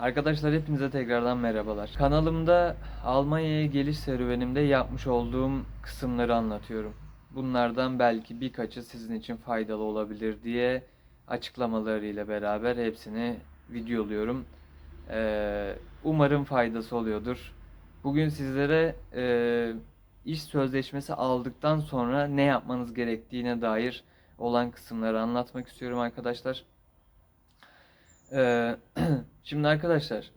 Arkadaşlar hepinize tekrardan merhabalar. Kanalımda Almanya'ya geliş serüvenimde yapmış olduğum kısımları anlatıyorum. Bunlardan belki birkaçı sizin için faydalı olabilir diye açıklamalarıyla beraber hepsini videoluyorum. Ee, umarım faydası oluyordur. Bugün sizlere e, iş sözleşmesi aldıktan sonra ne yapmanız gerektiğine dair olan kısımları anlatmak istiyorum arkadaşlar. Ee, şimdi arkadaşlar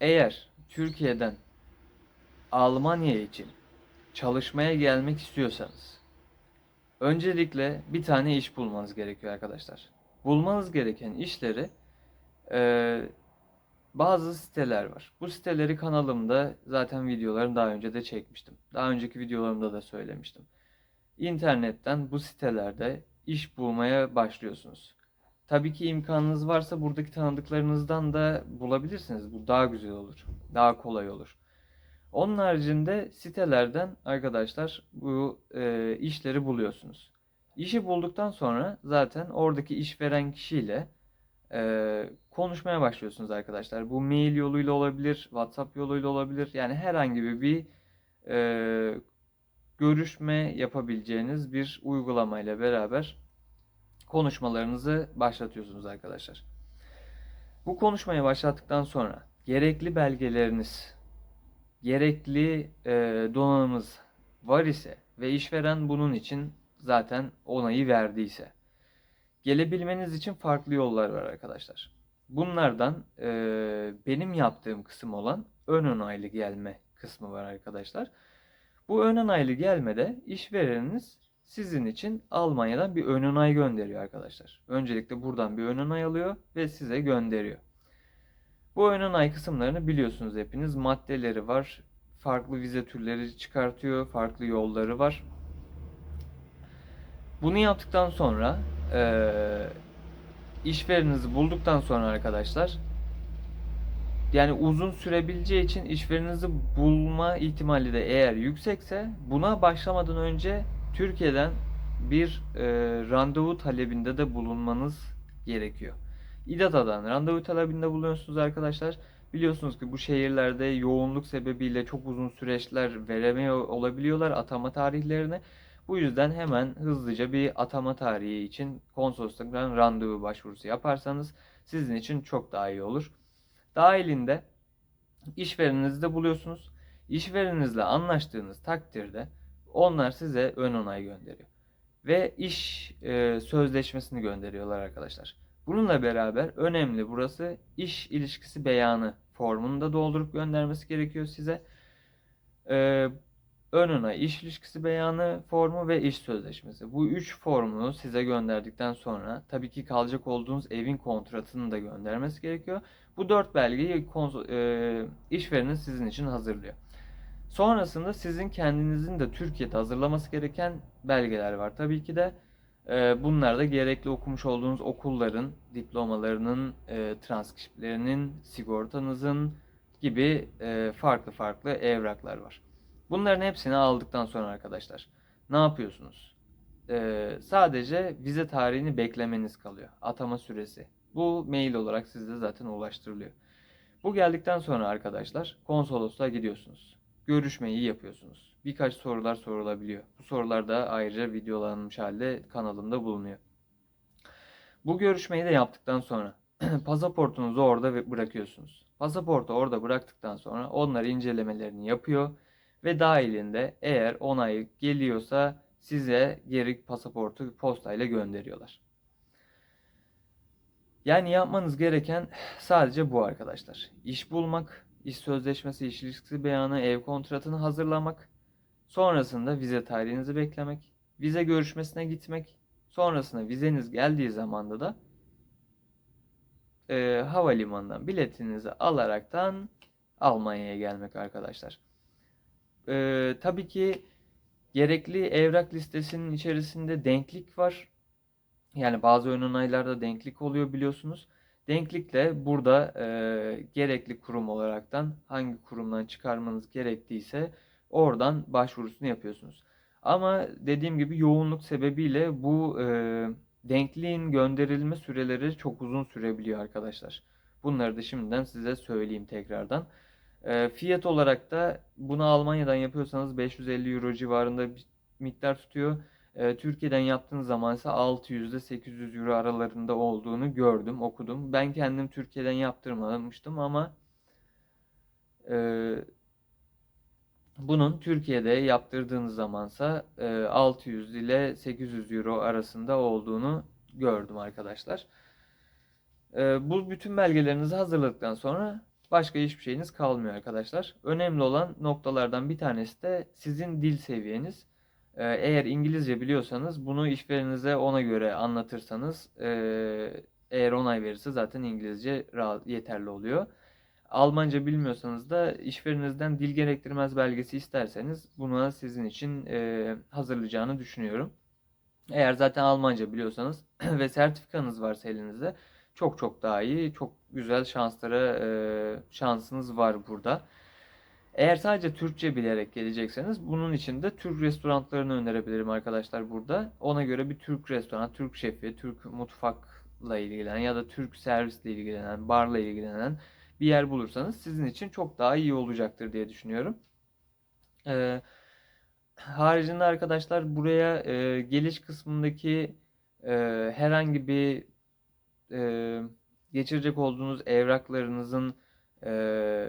eğer Türkiye'den Almanya için çalışmaya gelmek istiyorsanız öncelikle bir tane iş bulmanız gerekiyor arkadaşlar. Bulmanız gereken işleri e, bazı siteler var. Bu siteleri kanalımda zaten videolarını daha önce de çekmiştim. Daha önceki videolarımda da söylemiştim. İnternetten bu sitelerde iş bulmaya başlıyorsunuz. Tabii ki imkanınız varsa buradaki tanıdıklarınızdan da bulabilirsiniz. Bu daha güzel olur. Daha kolay olur. Onun haricinde sitelerden arkadaşlar bu e, işleri buluyorsunuz. İşi bulduktan sonra zaten oradaki işveren kişiyle e, konuşmaya başlıyorsunuz arkadaşlar. Bu mail yoluyla olabilir, WhatsApp yoluyla olabilir. Yani herhangi bir e, görüşme yapabileceğiniz bir uygulamayla beraber konuşmalarınızı başlatıyorsunuz arkadaşlar. Bu konuşmayı başlattıktan sonra gerekli belgeleriniz, gerekli e, donanımız var ise ve işveren bunun için zaten onayı verdiyse gelebilmeniz için farklı yollar var arkadaşlar. Bunlardan e, benim yaptığım kısım olan ön onaylı gelme kısmı var arkadaşlar. Bu ön onaylı gelmede işvereniniz sizin için Almanya'dan bir ön onay gönderiyor arkadaşlar. Öncelikle buradan bir ön onay alıyor ve size gönderiyor. Bu ön onay kısımlarını biliyorsunuz hepiniz. Maddeleri var. Farklı vize türleri çıkartıyor. Farklı yolları var. Bunu yaptıktan sonra eee işverenizi bulduktan sonra arkadaşlar yani uzun sürebileceği için işverenizi bulma ihtimali de eğer yüksekse buna başlamadan önce Türkiye'den bir e, randevu talebinde de bulunmanız gerekiyor. İDATA'dan randevu talebinde bulunuyorsunuz arkadaşlar. Biliyorsunuz ki bu şehirlerde yoğunluk sebebiyle çok uzun süreçler veremiyor olabiliyorlar atama tarihlerini. Bu yüzden hemen hızlıca bir atama tarihi için konsolosluktan randevu başvurusu yaparsanız sizin için çok daha iyi olur. Dahilinde işvereninizi de buluyorsunuz. İşvereninizle anlaştığınız takdirde onlar size ön onay gönderiyor. Ve iş e, sözleşmesini gönderiyorlar arkadaşlar. Bununla beraber önemli burası iş ilişkisi beyanı formunu da doldurup göndermesi gerekiyor size. E, ön onay iş ilişkisi beyanı formu ve iş sözleşmesi. Bu üç formu size gönderdikten sonra tabii ki kalacak olduğunuz evin kontratını da göndermesi gerekiyor. Bu dört belgeyi e, işvereniz sizin için hazırlıyor. Sonrasında sizin kendinizin de Türkiye'de hazırlaması gereken belgeler var. Tabii ki de e, bunlar da gerekli okumuş olduğunuz okulların, diplomalarının, e, transkriptlerinin, sigortanızın gibi e, farklı farklı evraklar var. Bunların hepsini aldıktan sonra arkadaşlar ne yapıyorsunuz? E, sadece vize tarihini beklemeniz kalıyor. Atama süresi. Bu mail olarak size zaten ulaştırılıyor. Bu geldikten sonra arkadaşlar konsolosluğa gidiyorsunuz görüşmeyi yapıyorsunuz. Birkaç sorular sorulabiliyor. Bu sorular da ayrıca videolanmış halde kanalımda bulunuyor. Bu görüşmeyi de yaptıktan sonra pasaportunuzu orada bırakıyorsunuz. Pasaportu orada bıraktıktan sonra onlar incelemelerini yapıyor ve dahilinde eğer onay geliyorsa size geri pasaportu postayla gönderiyorlar. Yani yapmanız gereken sadece bu arkadaşlar. İş bulmak, iş sözleşmesi, iş ilişkisi beyanı, ev kontratını hazırlamak, sonrasında vize tarihinizi beklemek, vize görüşmesine gitmek, sonrasında vizeniz geldiği zamanda da e, havalimanından biletinizi alaraktan Almanya'ya gelmek arkadaşlar. E, tabii ki gerekli evrak listesinin içerisinde denklik var. Yani bazı ön onaylarda denklik oluyor biliyorsunuz. Denklikle burada e, gerekli kurum olaraktan hangi kurumdan çıkarmanız gerektiyse oradan başvurusunu yapıyorsunuz. Ama dediğim gibi yoğunluk sebebiyle bu e, denkliğin gönderilme süreleri çok uzun sürebiliyor arkadaşlar. Bunları da şimdiden size söyleyeyim tekrardan. Ee, fiyat olarak da bunu Almanya'dan yapıyorsanız 550 euro civarında bir miktar tutuyor. Ee, Türkiye'den yaptığınız zaman ise 600 ile 800 euro aralarında olduğunu gördüm, okudum. Ben kendim Türkiye'den yaptırmamıştım ama e, bunun Türkiye'de yaptırdığınız zamansa e, 600 ile 800 euro arasında olduğunu gördüm arkadaşlar. E, bu bütün belgelerinizi hazırladıktan sonra başka hiçbir şeyiniz kalmıyor arkadaşlar. Önemli olan noktalardan bir tanesi de sizin dil seviyeniz. E, eğer İngilizce biliyorsanız bunu işverenize ona göre anlatırsanız e, eğer onay verirse zaten İngilizce yeterli oluyor. Almanca bilmiyorsanız da işverenizden dil gerektirmez belgesi isterseniz buna sizin için e, hazırlayacağını düşünüyorum. Eğer zaten Almanca biliyorsanız ve sertifikanız varsa elinizde çok çok daha iyi, çok güzel şanslara e, şansınız var burada. Eğer sadece Türkçe bilerek gelecekseniz bunun için de Türk restoranlarını önerebilirim arkadaşlar burada. Ona göre bir Türk restoran, Türk şefi, Türk mutfakla ilgilenen ya da Türk servisle ilgilenen, barla ilgilenen bir yer bulursanız sizin için çok daha iyi olacaktır diye düşünüyorum. Ee, haricinde arkadaşlar buraya e, geliş kısmındaki e, herhangi bir e, geçirecek olduğunuz evraklarınızın e,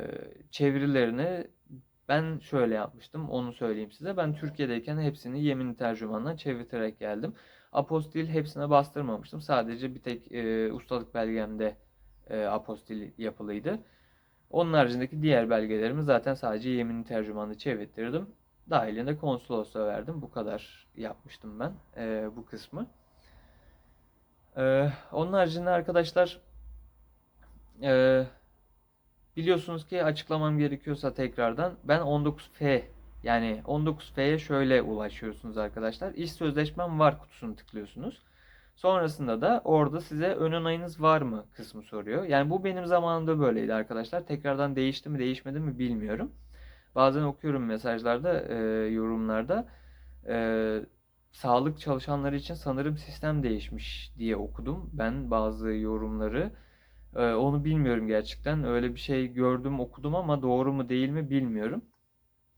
çevirilerini ben şöyle yapmıştım. Onu söyleyeyim size. Ben Türkiye'deyken hepsini yemin tercümanla çevirterek geldim. Apostil hepsine bastırmamıştım. Sadece bir tek e, ustalık belgemde e, apostil yapılıydı. Onun haricindeki diğer belgelerimi zaten sadece yemin tercümanı çevirttirdim. Dahilinde konsolosluğa verdim. Bu kadar yapmıştım ben e, bu kısmı. E, onun haricinde arkadaşlar e, biliyorsunuz ki açıklamam gerekiyorsa tekrardan ben 19F yani 19F'ye şöyle ulaşıyorsunuz arkadaşlar. İş sözleşmem var kutusunu tıklıyorsunuz. Sonrasında da orada size ön onayınız var mı kısmı soruyor. Yani bu benim zamanımda böyleydi arkadaşlar. Tekrardan değişti mi değişmedi mi bilmiyorum. Bazen okuyorum mesajlarda, e, yorumlarda. E, sağlık çalışanları için sanırım sistem değişmiş diye okudum. Ben bazı yorumları. E, onu bilmiyorum gerçekten. Öyle bir şey gördüm, okudum ama doğru mu değil mi bilmiyorum.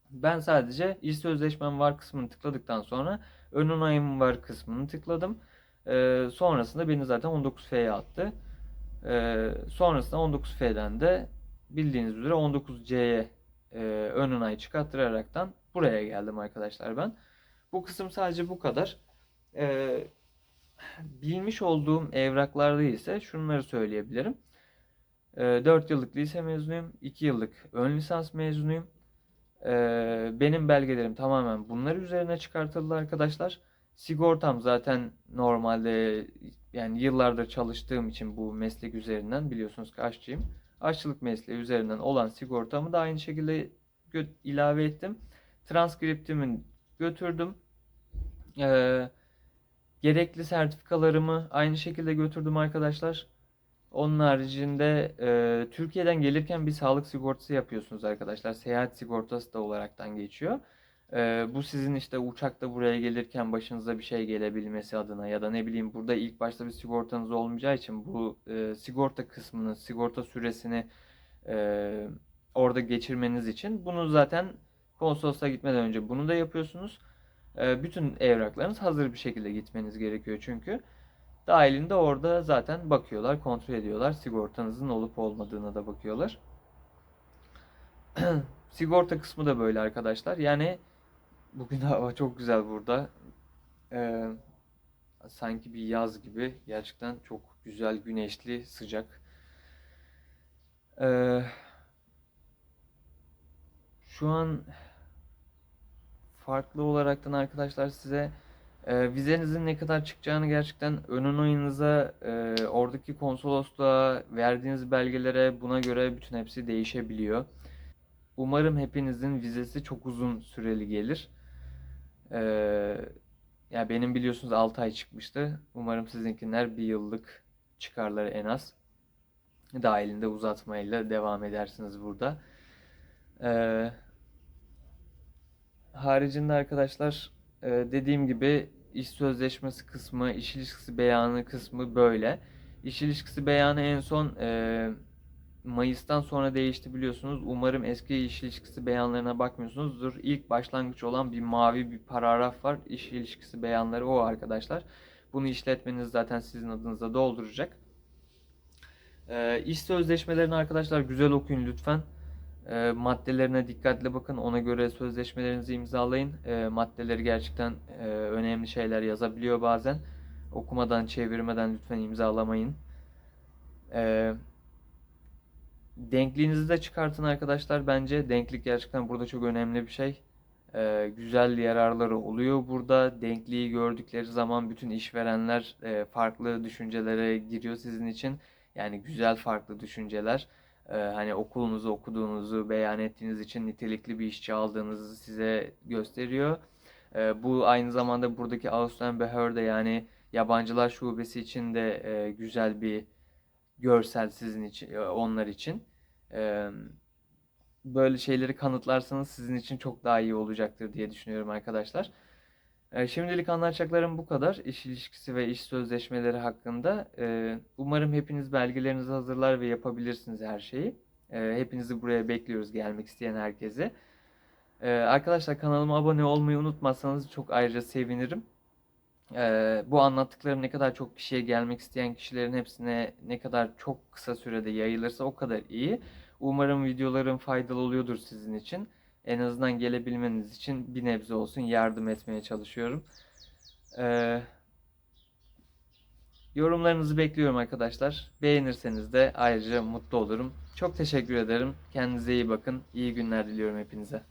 Ben sadece iş sözleşmem var kısmını tıkladıktan sonra ön onayım var kısmını tıkladım. Ee, sonrasında beni zaten 19F'ye attı. Ee, sonrasında 19F'den de bildiğiniz üzere 19C'ye e, ön onay çıkarttıraraktan buraya geldim arkadaşlar ben. Bu kısım sadece bu kadar. Ee, bilmiş olduğum evraklarda ise şunları söyleyebilirim. Ee, 4 yıllık lise mezunuyum. 2 yıllık ön lisans mezunuyum. Ee, benim belgelerim tamamen bunlar üzerine çıkartıldı arkadaşlar. Sigortam zaten normalde yani yıllardır çalıştığım için bu meslek üzerinden biliyorsunuz ki aşçıyım. Aşçılık mesleği üzerinden olan sigortamı da aynı şekilde ilave ettim. Transkriptimi götürdüm. Ee, gerekli sertifikalarımı aynı şekilde götürdüm arkadaşlar. Onun haricinde e, Türkiye'den gelirken bir sağlık sigortası yapıyorsunuz arkadaşlar. Seyahat sigortası da olaraktan geçiyor. E, bu sizin işte uçakta buraya gelirken başınıza bir şey gelebilmesi adına ya da ne bileyim burada ilk başta bir sigortanız olmayacağı için bu e, sigorta kısmını, sigorta süresini e, orada geçirmeniz için bunu zaten konsolosluğa gitmeden önce bunu da yapıyorsunuz. E, bütün evraklarınız hazır bir şekilde gitmeniz gerekiyor çünkü. Dahilinde orada zaten bakıyorlar, kontrol ediyorlar. Sigortanızın olup olmadığına da bakıyorlar. Sigorta kısmı da böyle arkadaşlar. Yani bugün hava çok güzel burada. Ee, sanki bir yaz gibi. Gerçekten çok güzel, güneşli, sıcak. Ee, şu an farklı olaraktan arkadaşlar size e, vizenizin ne kadar çıkacağını gerçekten önün oyunuza, e, oradaki konsolosluğa, verdiğiniz belgelere buna göre bütün hepsi değişebiliyor. Umarım hepinizin vizesi çok uzun süreli gelir. E, ya benim biliyorsunuz 6 ay çıkmıştı. Umarım sizinkiler bir yıllık çıkarları en az. Dahilinde uzatmayla devam edersiniz burada. Ee, haricinde arkadaşlar e, dediğim gibi iş sözleşmesi kısmı, iş ilişkisi beyanı kısmı böyle. İş ilişkisi beyanı en son e, Mayıs'tan sonra değişti biliyorsunuz. Umarım eski iş ilişkisi beyanlarına bakmıyorsunuzdur. İlk başlangıç olan bir mavi bir paragraf var. İş ilişkisi beyanları o arkadaşlar. Bunu işletmeniz zaten sizin adınıza dolduracak. Ee, iş sözleşmelerini arkadaşlar güzel okuyun lütfen. Ee, maddelerine dikkatli bakın. Ona göre sözleşmelerinizi imzalayın. Ee, maddeleri gerçekten e, önemli şeyler yazabiliyor bazen. Okumadan, çevirmeden lütfen imzalamayın. Ee, denkliğinizi de çıkartın arkadaşlar. Bence denklik gerçekten burada çok önemli bir şey. Ee, güzel yararları oluyor burada. Denkliği gördükleri zaman bütün işverenler e, farklı düşüncelere giriyor sizin için. Yani güzel farklı düşünceler. Ee, hani okulunuzu okuduğunuzu beyan ettiğiniz için nitelikli bir işçi aldığınızı size gösteriyor. Ee, bu aynı zamanda buradaki Ausländerbehörde yani yabancılar şubesi için de e, güzel bir görsel sizin için, e, onlar için. Ee, böyle şeyleri kanıtlarsanız sizin için çok daha iyi olacaktır diye düşünüyorum arkadaşlar. Ee, Şimdilik anlatacaklarım bu kadar. İş ilişkisi ve iş sözleşmeleri hakkında. Ee, Umarım hepiniz belgelerinizi hazırlar ve yapabilirsiniz her şeyi. Ee, Hepinizi buraya bekliyoruz gelmek isteyen herkese. Ee, Arkadaşlar kanalıma abone olmayı unutmazsanız çok ayrıca sevinirim. Bu anlattıklarım ne kadar çok kişiye gelmek isteyen kişilerin hepsine ne kadar çok kısa sürede yayılırsa o kadar iyi. Umarım videolarım faydalı oluyordur sizin için. En azından gelebilmeniz için bir nebze olsun yardım etmeye çalışıyorum. Ee, yorumlarınızı bekliyorum arkadaşlar. Beğenirseniz de ayrıca mutlu olurum. Çok teşekkür ederim. Kendinize iyi bakın. İyi günler diliyorum hepinize.